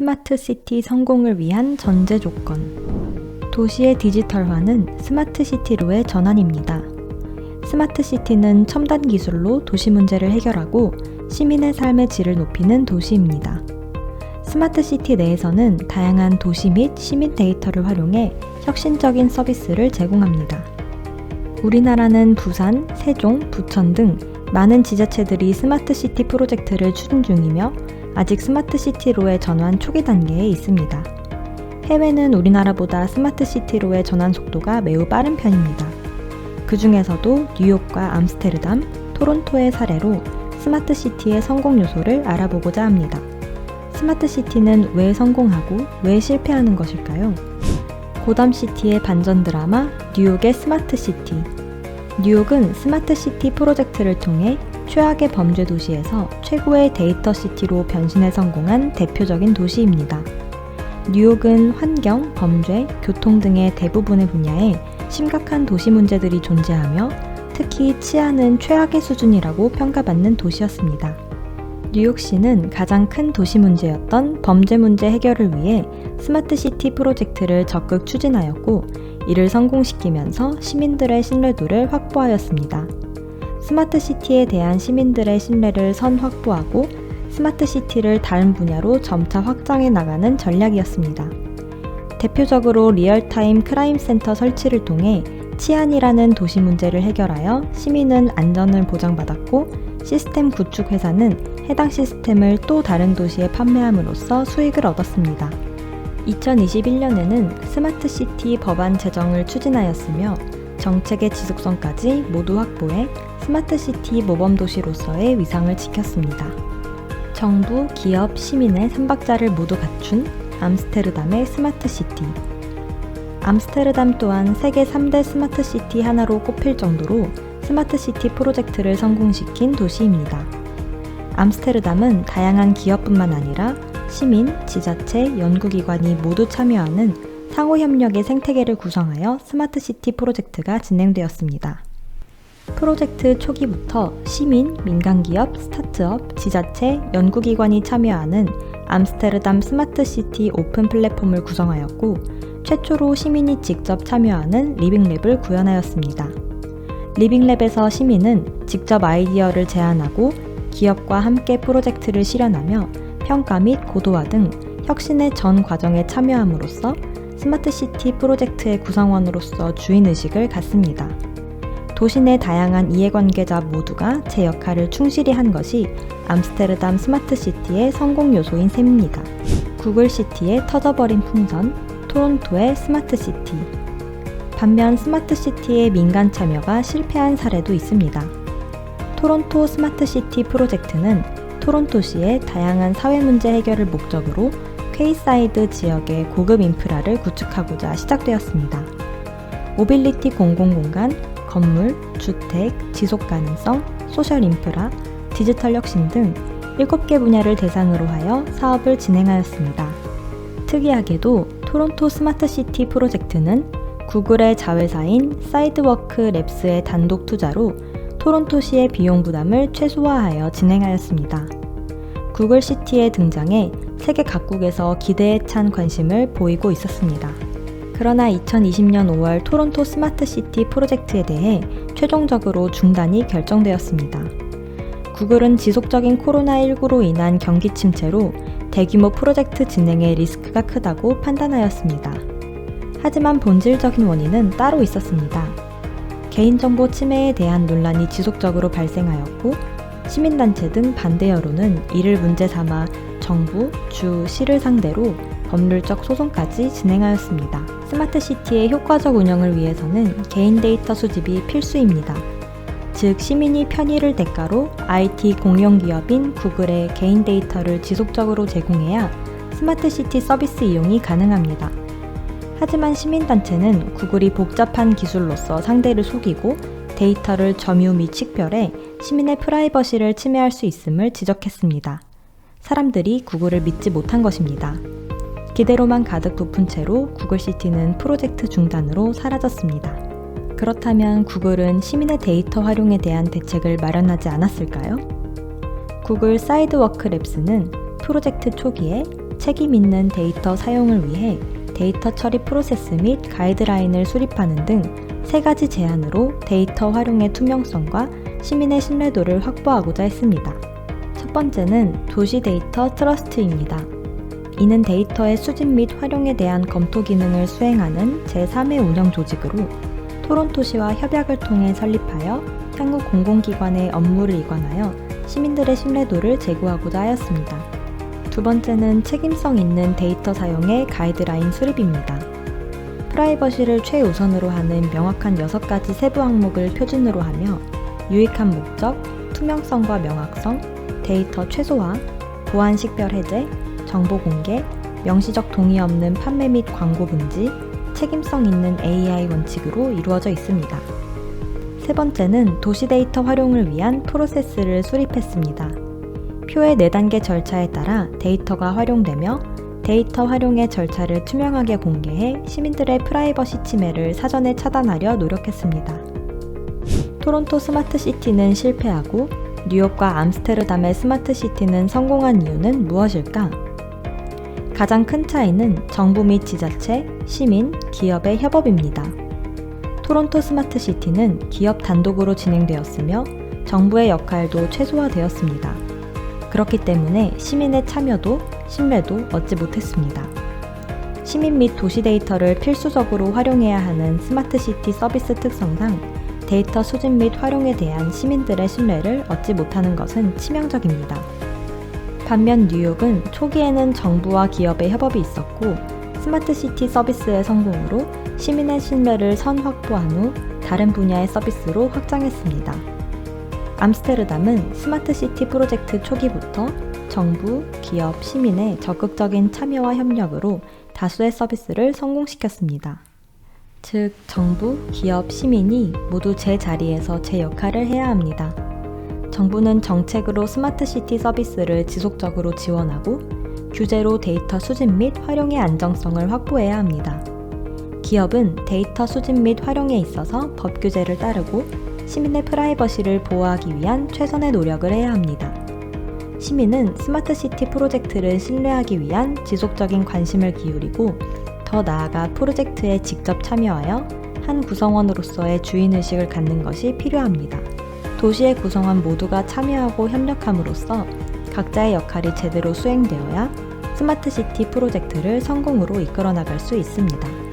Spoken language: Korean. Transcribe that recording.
스마트 시티 성공을 위한 전제 조건. 도시의 디지털화는 스마트 시티로의 전환입니다. 스마트 시티는 첨단 기술로 도시 문제를 해결하고 시민의 삶의 질을 높이는 도시입니다. 스마트 시티 내에서는 다양한 도시 및 시민 데이터를 활용해 혁신적인 서비스를 제공합니다. 우리나라는 부산, 세종, 부천 등 많은 지자체들이 스마트 시티 프로젝트를 추진 중이며 아직 스마트 시티로의 전환 초기 단계에 있습니다. 해외는 우리나라보다 스마트 시티로의 전환 속도가 매우 빠른 편입니다. 그 중에서도 뉴욕과 암스테르담, 토론토의 사례로 스마트 시티의 성공 요소를 알아보고자 합니다. 스마트 시티는 왜 성공하고 왜 실패하는 것일까요? 고담 시티의 반전 드라마 뉴욕의 스마트 시티. 뉴욕은 스마트 시티 프로젝트를 통해 최악의 범죄 도시에서 최고의 데이터 시티로 변신에 성공한 대표적인 도시입니다. 뉴욕은 환경, 범죄, 교통 등의 대부분의 분야에 심각한 도시 문제들이 존재하며 특히 치안은 최악의 수준이라고 평가받는 도시였습니다. 뉴욕시는 가장 큰 도시 문제였던 범죄 문제 해결을 위해 스마트 시티 프로젝트를 적극 추진하였고 이를 성공시키면서 시민들의 신뢰도를 확보하였습니다. 스마트 시티에 대한 시민들의 신뢰를 선 확보하고 스마트 시티를 다른 분야로 점차 확장해 나가는 전략이었습니다. 대표적으로 리얼타임 크라임 센터 설치를 통해 치안이라는 도시 문제를 해결하여 시민은 안전을 보장받았고 시스템 구축 회사는 해당 시스템을 또 다른 도시에 판매함으로써 수익을 얻었습니다. 2021년에는 스마트 시티 법안 제정을 추진하였으며 정책의 지속성까지 모두 확보해 스마트 시티 모범 도시로서의 위상을 지켰습니다. 정부, 기업, 시민의 3박자를 모두 갖춘 암스테르담의 스마트 시티. 암스테르담 또한 세계 3대 스마트 시티 하나로 꼽힐 정도로 스마트 시티 프로젝트를 성공시킨 도시입니다. 암스테르담은 다양한 기업뿐만 아니라 시민, 지자체, 연구기관이 모두 참여하는 상호 협력의 생태계를 구성하여 스마트 시티 프로젝트가 진행되었습니다. 프로젝트 초기부터 시민, 민간기업, 스타트업, 지자체, 연구기관이 참여하는 암스테르담 스마트 시티 오픈 플랫폼을 구성하였고, 최초로 시민이 직접 참여하는 리빙랩을 구현하였습니다. 리빙랩에서 시민은 직접 아이디어를 제안하고 기업과 함께 프로젝트를 실현하며 평가 및 고도화 등 혁신의 전 과정에 참여함으로써 스마트 시티 프로젝트의 구성원으로서 주인의식을 갖습니다. 도시 내 다양한 이해관계자 모두가 제 역할을 충실히 한 것이 암스테르담 스마트 시티의 성공 요소인 셈입니다. 구글 시티의 터져버린 풍선, 토론토의 스마트 시티. 반면 스마트 시티의 민간 참여가 실패한 사례도 있습니다. 토론토 스마트 시티 프로젝트는 토론토시의 다양한 사회 문제 해결을 목적으로 퀘이사이드 지역의 고급 인프라를 구축하고자 시작되었습니다. 모빌리티 공공공간, 건물, 주택, 지속 가능성, 소셜 인프라, 디지털 혁신 등 7개 분야를 대상으로 하여 사업을 진행하였습니다. 특이하게도 토론토 스마트 시티 프로젝트는 구글의 자회사인 사이드워크 랩스의 단독 투자로 토론토시의 비용 부담을 최소화하여 진행하였습니다. 구글 시티의 등장에 세계 각국에서 기대에 찬 관심을 보이고 있었습니다. 그러나 2020년 5월 토론토 스마트 시티 프로젝트에 대해 최종적으로 중단이 결정되었습니다. 구글은 지속적인 코로나19로 인한 경기 침체로 대규모 프로젝트 진행의 리스크가 크다고 판단하였습니다. 하지만 본질적인 원인은 따로 있었습니다. 개인정보 침해에 대한 논란이 지속적으로 발생하였고 시민단체 등 반대 여론은 이를 문제 삼아 정부, 주, 시를 상대로 법률적 소송까지 진행하였습니다. 스마트 시티의 효과적 운영을 위해서는 개인 데이터 수집이 필수입니다. 즉, 시민이 편의를 대가로 IT 공용 기업인 구글의 개인 데이터를 지속적으로 제공해야 스마트 시티 서비스 이용이 가능합니다. 하지만 시민단체는 구글이 복잡한 기술로서 상대를 속이고 데이터를 점유 및 식별해 시민의 프라이버시를 침해할 수 있음을 지적했습니다. 사람들이 구글을 믿지 못한 것입니다. 기대로만 가득 부푼 채로 구글시티는 프로젝트 중단으로 사라졌습니다. 그렇다면 구글은 시민의 데이터 활용에 대한 대책을 마련하지 않았을까요? 구글 사이드워크 랩스는 프로젝트 초기에 책임 있는 데이터 사용을 위해 데이터 처리 프로세스 및 가이드라인을 수립하는 등 세 가지 제안으로 데이터 활용의 투명성과 시민의 신뢰도를 확보하고자 했습니다. 첫 번째는 도시 데이터 트러스트입니다. 이는 데이터의 수집 및 활용에 대한 검토 기능을 수행하는 제3의 운영 조직으로 토론토시와 협약을 통해 설립하여 향후 공공기관의 업무를 이관하여 시민들의 신뢰도를 제고하고자 하였습니다. 두 번째는 책임성 있는 데이터 사용의 가이드라인 수립입니다. 프라이버시를 최우선으로 하는 명확한 6가지 세부 항목을 표준으로 하며 유익한 목적, 투명성과 명확성, 데이터 최소화, 보안 식별 해제, 정보 공개, 명시적 동의 없는 판매 및 광고 금지, 책임성 있는 AI 원칙으로 이루어져 있습니다. 세 번째는 도시 데이터 활용을 위한 프로세스를 수립했습니다. 표의 4단계 절차에 따라 데이터가 활용되며 데이터 활용의 절차를 투명하게 공개해 시민들의 프라이버시 침해를 사전에 차단하려 노력했습니다. 토론토 스마트 시티는 실패하고 뉴욕과 암스테르담의 스마트 시티는 성공한 이유는 무엇일까? 가장 큰 차이는 정부 및 지자체, 시민, 기업의 협업입니다. 토론토 스마트 시티는 기업 단독으로 진행되었으며 정부의 역할도 최소화되었습니다. 그렇기 때문에 시민의 참여도 신뢰도 얻지 못했습니다. 시민 및 도시 데이터를 필수적으로 활용해야 하는 스마트 시티 서비스 특성상 데이터 수집 및 활용에 대한 시민들의 신뢰를 얻지 못하는 것은 치명적입니다. 반면 뉴욕은 초기에는 정부와 기업의 협업이 있었고 스마트 시티 서비스의 성공으로 시민의 신뢰를 선 확보한 후 다른 분야의 서비스로 확장했습니다. 암스테르담은 스마트 시티 프로젝트 초기부터 정부, 기업, 시민의 적극적인 참여와 협력으로 다수의 서비스를 성공시켰습니다. 즉, 정부, 기업, 시민이 모두 제 자리에서 제 역할을 해야 합니다. 정부는 정책으로 스마트 시티 서비스를 지속적으로 지원하고 규제로 데이터 수집 및 활용의 안정성을 확보해야 합니다. 기업은 데이터 수집 및 활용에 있어서 법 규제를 따르고 시민의 프라이버시를 보호하기 위한 최선의 노력을 해야 합니다. 시민은 스마트 시티 프로젝트를 신뢰하기 위한 지속적인 관심을 기울이고 더 나아가 프로젝트에 직접 참여하여 한 구성원으로서의 주인의식을 갖는 것이 필요합니다. 도시의 구성원 모두가 참여하고 협력함으로써 각자의 역할이 제대로 수행되어야 스마트 시티 프로젝트를 성공으로 이끌어 나갈 수 있습니다.